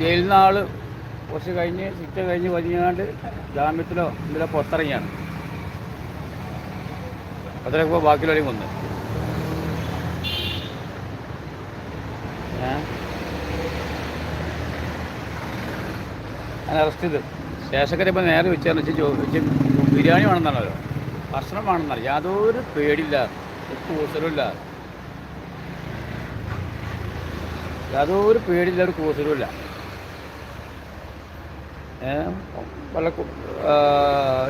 ജയിലിൽ നിന്ന് ആൾ കുറച്ച് കഴിഞ്ഞ് ശിക്ഷ കഴിഞ്ഞ് വലിയാണ്ട് ജാമ്യത്തിലോ ഇതിലോ പുറത്തിറങ്ങിയാണ്. അത്രയൊക്കെ ബാക്കിയുള്ളവരെയും വന്ന്? ഞാൻ അറസ്റ്റ് ചെയ്ത്. ശേഷക്കരെ ഇപ്പോൾ നേരെ വെച്ചാൽ വെച്ച് ചോദിച്ച് ബിരിയാണി വേണമെന്നാണല്ലോ ഭക്ഷണം വേണമെന്നല്ല യാതൊരു പേടിയില്ല. ഒരു കൂസലുമില്ല യാതൊരു പേടിയില്ല ഒരു കൂസലുമില്ല വല്ല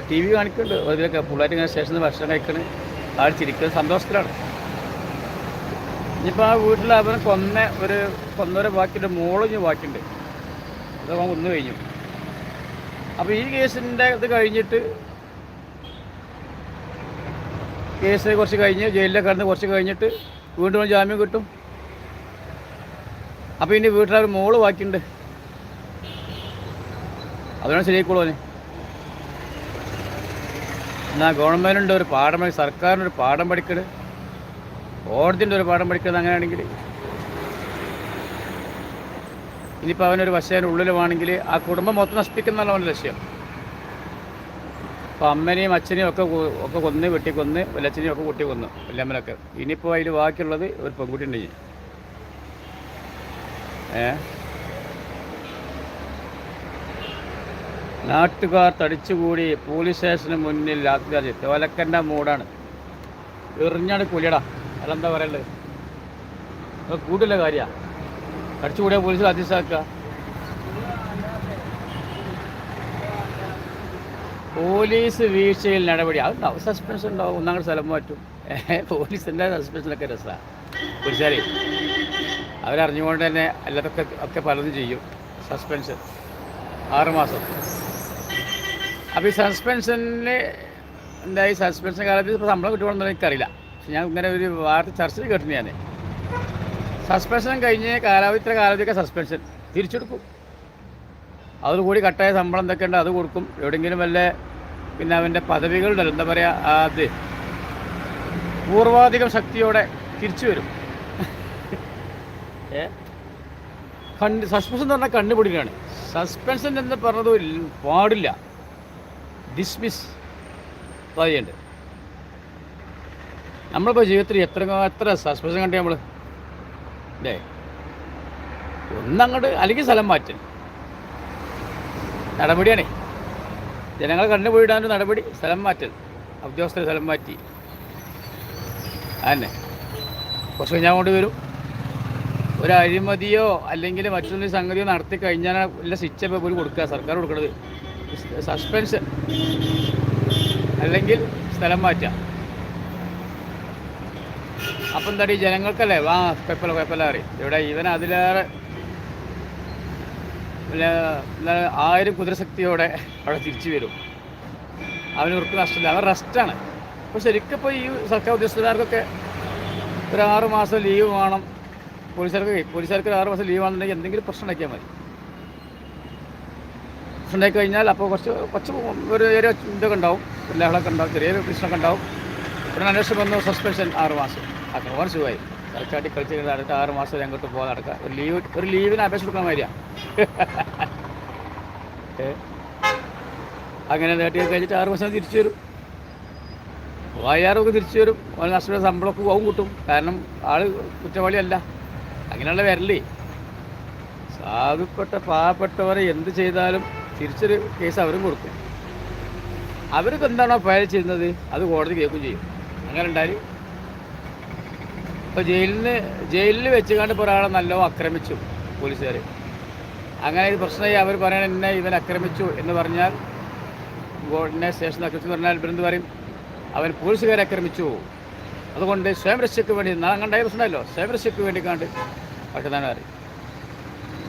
ടി വി കാണിക്കുന്നുണ്ട് അതിലൊക്കെ പിള്ളേർ ഇങ്ങനെ സ്റ്റേഷനിൽ നിന്ന് ഭക്ഷണം കഴിക്കണ്. ആൾ ചിരിക്കുന്നത് സന്തോഷത്തിലാണ്. ഇനിയിപ്പോൾ ആ വീട്ടിൽ അവനെ കൊന്ന ഒരു കൊന്നര ബാക്കിയുണ്ട്. മോളും ഇനി ബാക്കിയുണ്ട്. അതൊക്കെ കൊന്നു കഴിഞ്ഞു. അപ്പോൾ ഈ കേസിന്റെ ഇത് കഴിഞ്ഞിട്ട് കേസ് കുറച്ച് കഴിഞ്ഞ് ജയിലിലൊക്കെ കിടന്ന് കുറച്ച് കഴിഞ്ഞിട്ട് വീണ്ടും ജാമ്യം കിട്ടും. അപ്പോൾ ഇനി വീട്ടിലൊരു മോൾ ബാക്കിയുണ്ട്. അതുകൊണ്ട് ശരിയായിക്കോളൂ അവന് എന്നാ ഗവൺമെന്റിന്റെ ഒരു പാഠം പഠി- സർക്കാരിന്റെ ഒരു പാഠം പഠിക്കട് കോടതിന്റെ ഒരു പാഠം പഠിക്കുന്നത് അങ്ങനെയാണെങ്കിൽ. ഇനിയിപ്പോൾ അവനൊരു വശേന്റെ ഉള്ളിലുമാണെങ്കിൽ ആ കുടുംബം മൊത്തം നശിപ്പിക്കുന്നതാണ് അവന്റെ ലക്ഷ്യം. അപ്പോൾ അമ്മനെയും അച്ഛനെയും ഒക്കെ ഒക്കെ കൊന്ന് വെട്ടി കൊന്ന് വല്ലച്ഛനെയും ഒക്കെ കുട്ടി കൊന്നു വല്ലമ്മനൊക്കെ ഇനിയിപ്പോൾ അതിൽ ബാക്കിയുള്ളത് ഒരു പെൺകുട്ടി ഉണ്ടെങ്കിൽ ഇനി. നാട്ടുകാർ തടിച്ചുകൂടി പോലീസ് സ്റ്റേഷന് മുന്നിൽ രാത്രി തോലക്കന്റെ മൂടാണ്. എറിഞ്ഞാണ് കുലിയടാ. അതെന്താ പറയള്ളത് അത് കൂട്ടില്ല കാര്യമാണ് തടിച്ചുകൂടിയ പോലീസിൽ അതിസാക്കുക പോലീസ് വീഴ്ചയിൽ നടപടി. അതുണ്ടാവും സസ്പെൻഷൻ ഉണ്ടാവും. ഒന്നാം സ്ഥലം മാറ്റും. പോലീസിന്റെ സസ്പെൻഷനൊക്കെ രസമാണ് പോലീസുകാരെ അവരറിഞ്ഞുകൊണ്ട് തന്നെ എല്ലാത്തൊക്കെ ഒക്കെ പലതും ചെയ്യും. സസ്പെൻഷൻ ആറുമാസം അപ്പോൾ ഈ സസ്പെൻഷനിൽ എന്താ ഈ സസ്പെൻഷൻ കാലത്ത് ഇപ്പോൾ ശമ്പളം കിട്ടുകയാണെന്ന് എനിക്കറിയില്ല. പക്ഷെ ഞാൻ ഇങ്ങനെ ഒരു വാർത്ത ചർച്ചയിൽ കേട്ടിട്ടുണ്ട് ഞാൻ സസ്പെൻഷൻ കഴിഞ്ഞ് കാലാവധി ഇത്ര കാലാവധിയൊക്കെ സസ്പെൻഷൻ തിരിച്ചെടുക്കും. അതോടുകൂടി കട്ടായ ശമ്പളം എന്തൊക്കെ ഉണ്ട് അത് കൊടുക്കും. എവിടെയെങ്കിലും വല്ല പിന്നെ അവന്റെ പദവികളുണ്ടല്ലോ എന്താ പറയുക അത് പൂർവാധികം ശക്തിയോടെ തിരിച്ചു വരും. ഏ? കണ്ണ് സസ്പെൻഷൻ എന്ന് പറഞ്ഞാൽ കണ്ണുപിടിക്കുകയാണ് സസ്പെൻഷൻ എന്ന് പറഞ്ഞത് പാടില്ല. ഡിസ്മിസ് പറയുന്നുണ്ട് നമ്മളിപ്പോൾ ജീവിതത്തിൽ എത്ര എത്ര സസ്പെൻഷൻ കണ്ടേ നമ്മൾ അല്ലേ ഒന്നങ്ങോട്ട് അല്ലെങ്കിൽ സ്ഥലം മാറ്റൽ നടപടിയാണേ. ജനങ്ങളെ കണ്ടുപോയിടാൻ നടപടി സ്ഥലം മാറ്റൽ. ഉദ്യോഗസ്ഥരെ സ്ഥലം മാറ്റി. അതന്നെ. കുറച്ച് കഴിഞ്ഞാൽ കൊണ്ട് വരും. ഒരു അഴിമതിയോ അല്ലെങ്കിൽ മറ്റൊരു സംഗതിയോ നടത്തി കഴിഞ്ഞാൽ വല്ല സ്വിച്ച് ഇപ്പോൾ കൊടുക്കുക. സർക്കാർ കൊടുക്കുന്നത് സസ്പെൻഷൻ അല്ലെങ്കിൽ സ്ഥലം മാറ്റാം. അപ്പം തടി ജനങ്ങൾക്കല്ലേ? വാ കുഴപ്പമില്ല കുഴപ്പമില്ല അറിയും ഇവിടെ ഇവൻ അതിലേറെ പിന്നെ ആയിരം കുതിരശക്തിയോടെ അവിടെ തിരിച്ചു വരും. അവന് ഉറപ്പ് നഷ്ടമില്ല. അവൻ റെസ്റ്റാണ്. അപ്പോൾ ശരിക്കും ഇപ്പോൾ ഈ സർക്കാർ ഉദ്യോഗസ്ഥന്മാർക്കൊക്കെ ഒരു ആറ് മാസം ലീവ് വേണം. പോലീസുകാർക്ക് പോലീസുകാർക്ക് ഒരു ആറ് മാസം ലീവ് ആണെന്നുണ്ടെങ്കിൽ എന്തെങ്കിലും പ്രശ്നം ഉണ്ടാക്കിയാൽ മതി. ഉണ്ടാക്കി കഴിഞ്ഞാൽ അപ്പോൾ കുറച്ച് കുറച്ച് ഒരു ചെറിയ ഇതൊക്കെ ഉണ്ടാവും. ലഹളൊക്കെ ഉണ്ടാവും ചെറിയൊരു പ്രശ്നമൊക്കെ ഉണ്ടാവും. ഉടനെ അന്വേഷണം വന്നു സസ്പെൻഷൻ ആറ് മാസം. അത്ര ഓർ സുഖമായി. കളിച്ചാട്ടി കളിച്ച് നടക്കുക ആറ് മാസം അങ്ങോട്ട് പോകാൻ നടക്കുക. ഒരു ലീവ് ഒരു ലീവിന് അപേക്ഷ കൊടുക്കാൻ ഏ? അങ്ങനെ നേട്ടി കഴിഞ്ഞിട്ട് ആറ് മാസം തിരിച്ചു വരും. വായാറൊക്കെ തിരിച്ചു വരും. അവന് നഷ്ടപ്പെട്ട ശമ്പളമൊക്കെ പോകും കിട്ടും. കാരണം ആൾ കുറ്റവാളിയല്ല. അങ്ങനെയുള്ള വരല്ലേ? സാധുപ്പെട്ട പാവപ്പെട്ടവരെ എന്ത് ചെയ്താലും തിരിച്ചൊരു കേസ് അവരും കൊടുക്കും. അവർക്ക് എന്താണോ ഫയൽ ചെയ്യുന്നത് അത് കോടതി കേൾക്കുകയും ചെയ്യും. അങ്ങനെ ഉണ്ടായി. ഇപ്പോൾ ജയിലിന് ജയിലിൽ വെച്ച് കണ്ട് ഇപ്പോൾ ഒരാളെ നല്ലോണം ആക്രമിച്ചു പോലീസുകാർ. അങ്ങനെ ഇത് പ്രശ്നമായി അവർ പറയണ എന്നെ ഇവൻ ആക്രമിച്ചു എന്ന് പറഞ്ഞാൽ ഗോഡിനെ സ്റ്റേഷനിൽ ആക്രമിച്ചു എന്ന് പറഞ്ഞാൽ ഇവരെന്ത് പറയും? അവൻ പോലീസുകാരെ ആക്രമിച്ചു അതുകൊണ്ട് സ്വയം രക്ഷയ്ക്ക് വേണ്ടി നാളെ കണ്ടായ പ്രശ്നമല്ലോ സ്വയം രക്ഷയ്ക്ക് വേണ്ടി കണ്ട് പക്ഷെ തന്നെ അറിയും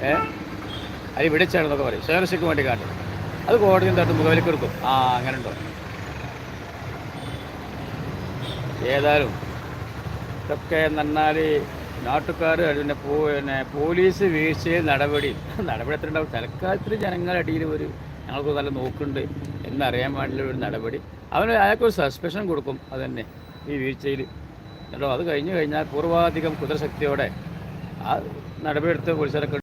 ഏ? അത് വിളിച്ചാണെന്നൊക്കെ പറയും. സ്വയം രക്ഷയ്ക്ക് വേണ്ടി കാട്ടും അത് കോടതി തട്ട് മുഖവിലേക്ക് എടുക്കും ആ അങ്ങനെ ഉണ്ടോ ഏതായാലും ഇതൊക്കെ എന്നാൽ നാട്ടുകാർ പിന്നെ പിന്നെ പോലീസ് വീഴ്ചയിൽ നടപടി. നടപടി എത്ര ഉണ്ടാവും? തൽക്കാലത്തിൽ ജനങ്ങളടിയിൽ ഒരു ഞങ്ങൾക്ക് നല്ല നോക്കുന്നുണ്ട് എന്നറിയാൻ വേണ്ടിയുള്ള ഒരു നടപടി. അവന് അയാൾക്കൊരു സസ്പെൻഷൻ കൊടുക്കും അതന്നെ ഈ വീഴ്ചയിൽ കേട്ടോ അത് കഴിഞ്ഞു കഴിഞ്ഞാൽ പൂർവാധികം കുതിരശക്തിയോടെ ആ നടപടിയെടുത്ത് പോലീസുകാരൊക്കെ